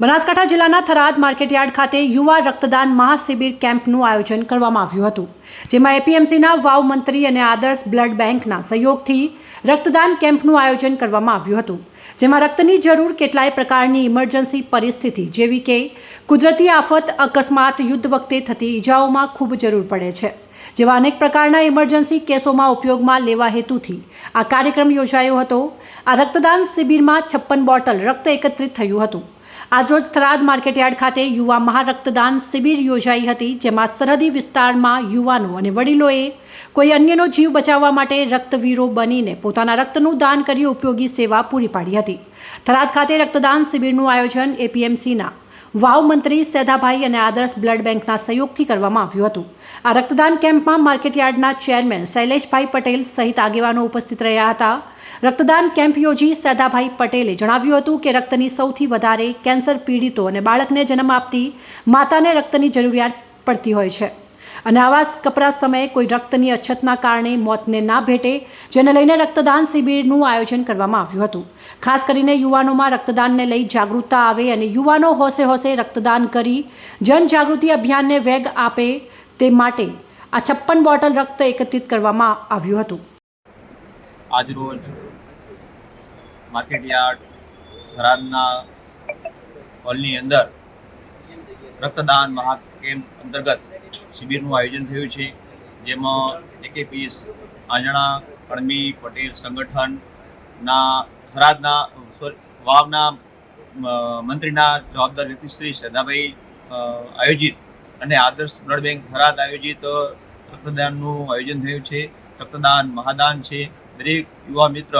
બનાસકાંઠા જિલ્લાના થરાદ માર્કેટયાર્ડ ખાતે યુવા રક્તદાન મહાશિબિર કેમ્પનું આયોજન કરવામાં આવ્યું હતું, જેમાં એપીએમસીના વાવ મંત્રી અને આદર્શ બ્લડ બેંકના સહયોગથી રક્તદાન કેમ્પનું આયોજન કરવામાં આવ્યું હતું, જેમાં રક્તની જરૂર કેટલાય પ્રકારની ઇમરજન્સી પરિસ્થિતિ જેવી કે કુદરતી આફત, અકસ્માત, યુદ્ધ વખતે થતી ઈજાઓમાં ખૂબ જરૂર પડે છે, જેવા અનેક પ્રકારના ઇમરજન્સી કેસોમાં ઉપયોગમાં લેવા હેતુથી આ કાર્યક્રમ યોજાયો હતો આ રક્તદાન શિબિરમાં છપ્પન બોટલ રક્ત એકત્રિત થયું હતું. આજરોજ થરાદ માર્કેટયાર્ડ ખાતે યુવા મહારક્તદાન શિબિર યોજાઈ હતી, જેમાં સરહદી વિસ્તારમાં યુવાનો અને વડીલોએ કોઈ અન્યનો જીવ બચાવવા માટે રક્તવીરો બનીને પોતાના રક્તનું દાન કરી ઉપયોગી સેવા પૂરી પાડી હતી. થરાદ ખાતે રક્તદાન શિબિરનું આયોજન એપીએમસીના વાવ મંત્રી સેધાભાઈ અને આદર્શ બ્લડ બેંકના સહયોગથી કરવામાં આવ્યું હતું. આ રક્તદાન કેમ્પમાં માર્કેટયાર્ડના ચેરમેન શૈલેષભાઈ પટેલ સહિત આગેવાનો ઉપસ્થિત રહ્યા હતા. રક્તદાન કેમ્પ યોજી સેધાભાઈ પટેલે જણાવ્યું હતું કે રક્તની સૌથી વધારે કેન્સર પીડિતો અને બાળકને જન્મ આપતી માતાને રક્તની જરૂરિયાત પડતી હોય છે. અને આવા કપરા સમયે કોઈ રક્તની અછતના કારણે મોતને ના ભેટે, જેને લઈને રક્તદાન શિબિરનું આયોજન કરવામાં આવ્યું હતું. ખાસ કરીને યુવાનોમાં રક્તદાનને લઈ જાગૃતતા આવે અને યુવાનો હોશે હોશે રક્તદાન કરી જનજાગૃતિ અભિયાનને વેગ આપે તે માટે આ છપ્પન બોટલ રક્ત એકત્રિત કરવામાં આવ્યું હતું. આજરોજ માર્કેટયાર્ડ થરાદના હોલની અંદર રક્તદાન મહાકેમ્પ અંતર્ગત શિબિરનું આયોજન થયું છે, જેમાં એકેપીએસ આંજણા કણમી પટેલ સંગઠનના થરાદના સોરી વાવના મંત્રીના જવાબદાર વ્યક્તિ શ્રી શ્રદ્ધાભાઈ આયોજિત અને આદર્શ બ્લડ બેંક થરાદ આયોજિત રક્તદાનનું આયોજન થયું છે. રક્તદાન મહાદાન છે. દરેક યુવા મિત્ર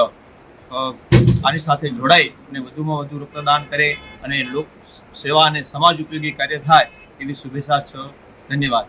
આની સાથે જોડાઈ અને વધુમાં વધુ રક્તદાન કરે અને લોક સેવા અને સમાજ ઉપયોગી કાર્ય થાય એવી શુભેચ્છા છે. ધન્યવાદ.